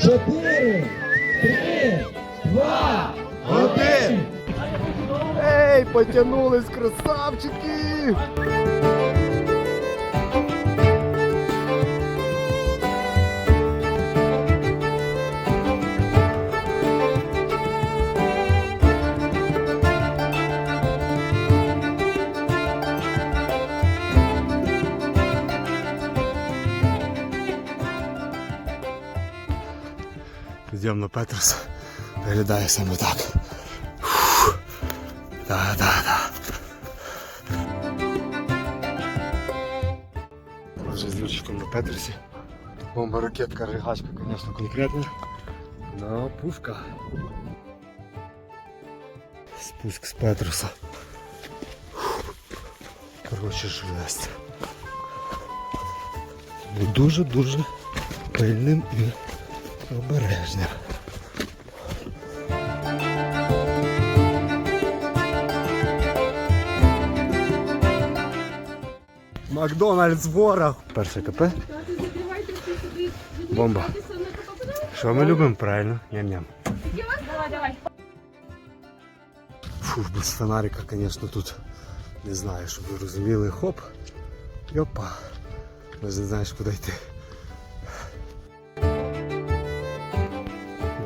чотири, три, два, Один! Ей, потянулись красавчики! Йдемо на Петрос. Виглядає саме так. Фух. Да, да, да. Вже з Юрчиком на Петросі. Бомба ракетка, ригачка, звісно, конкретна. Но пушка. Спуск з Петроса. Коротше, жесть. Будь дуже-дуже пильним і обережним. Макдональдс ворог. Перше КП. Бомба. Що ми любимо? Правильно. Ням-ням. Давай, давай. Фу, без фонарика, звісно, тут не знаю, щоб ви розуміли. Хоп. І опа. Навіть не знаєш, куди йти.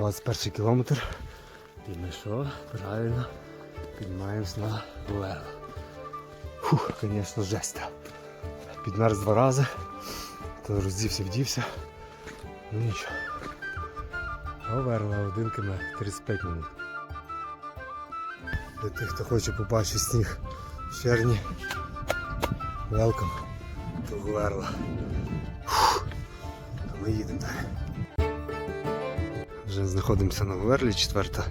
21 кілометр. І ми що? Правильно. Піднімаємось на Лево. Фух, звісно, жесть. Підмерз два рази, то роздівся, вдівся. Ну нічого. Оверла один км 35 минут. Для тих, хто хоче побачити сніг в червні. Welcome to Говерла. Ми їдемо далі. Вже знаходимося на Верлі, четверта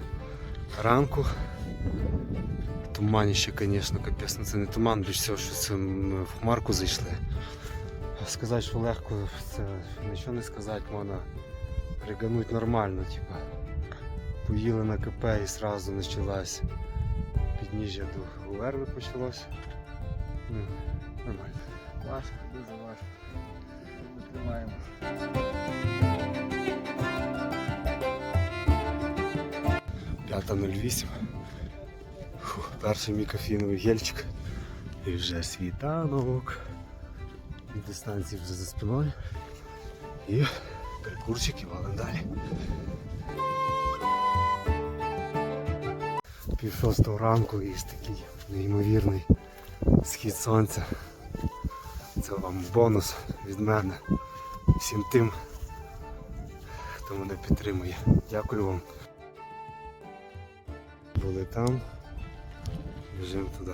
ранку. Туманіще, звісно, капісно, ну це не туман, більш всього, що це ми в хмарку зайшли. Сказати, що легко, це нічого не сказати, можна ригануть нормально. Типу. Поїли на КП і одразу почалась підніжжя до Гуверли почалось. Ну, нормально. Важко, дуже важко. Ми тримаємося. 5.08. Перший мій кофійновий гельчик. І вже світанок. І дистанції вже за спиною. І перекурчик і валим далі. Пів шостого ранку є такий неймовірний схід сонця. Це вам бонус від мене. Всім тим, хто мене підтримує. Дякую вам. Були там. Біжимо туди.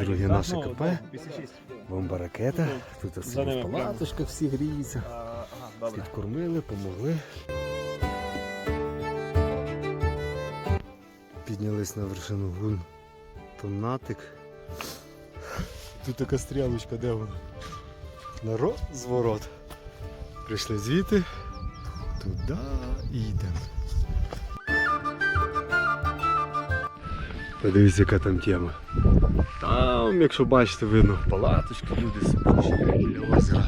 Друге наше КП. Бомба ракета. Тут За собі в палаточках всі гріються. Підкормили, помогли. Піднялись на вершину гун Томнатик. Тут така стрілочка, де вона? На розворот. Прийшли звідти, туди йдемо. Подивіться, яка там тема. Там, якщо бачите, видно палаточки, люди собі біля озера.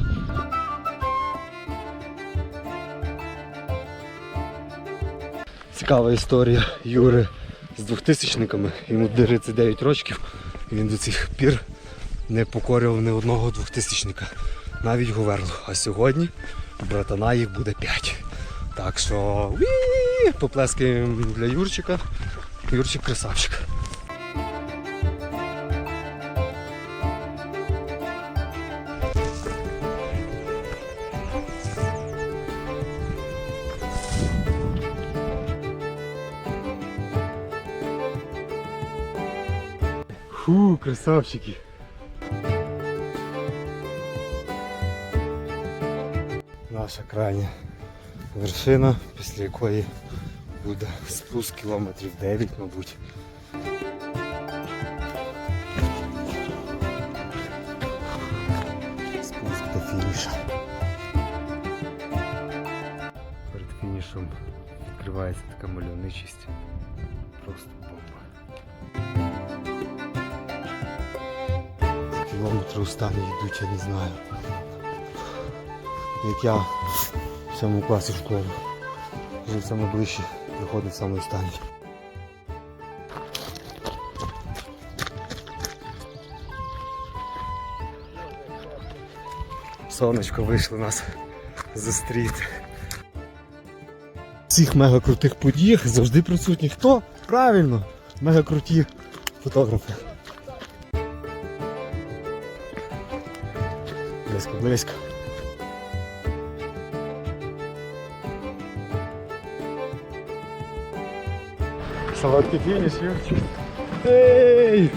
Цікава історія Юри з 2000-никами. Йому 39 років і він до цих пір не покорював ні одного 2000-ника. Навіть Говерло. А сьогодні братана їх буде 5. Так що поплескаємо для Юрчика. Юрчик красавчик. Фу, красавчики. Наша крайня вершина, після якої буде спуск кілометрів 9, мабуть. Спуск до фініша. Перед фінішем відкривається така мальовничість. Просто Кілометри останні йдуть, я не знаю. Як я в цьому класі школи. Вже саме ближче приходить саме останній. Сонечко вийшло нас зустріти. В цих мега крутих подіях завжди присутні хто? Правильно, мега круті фотографи. Близько, близько. Солодкий фініш, Юрчик. Ей!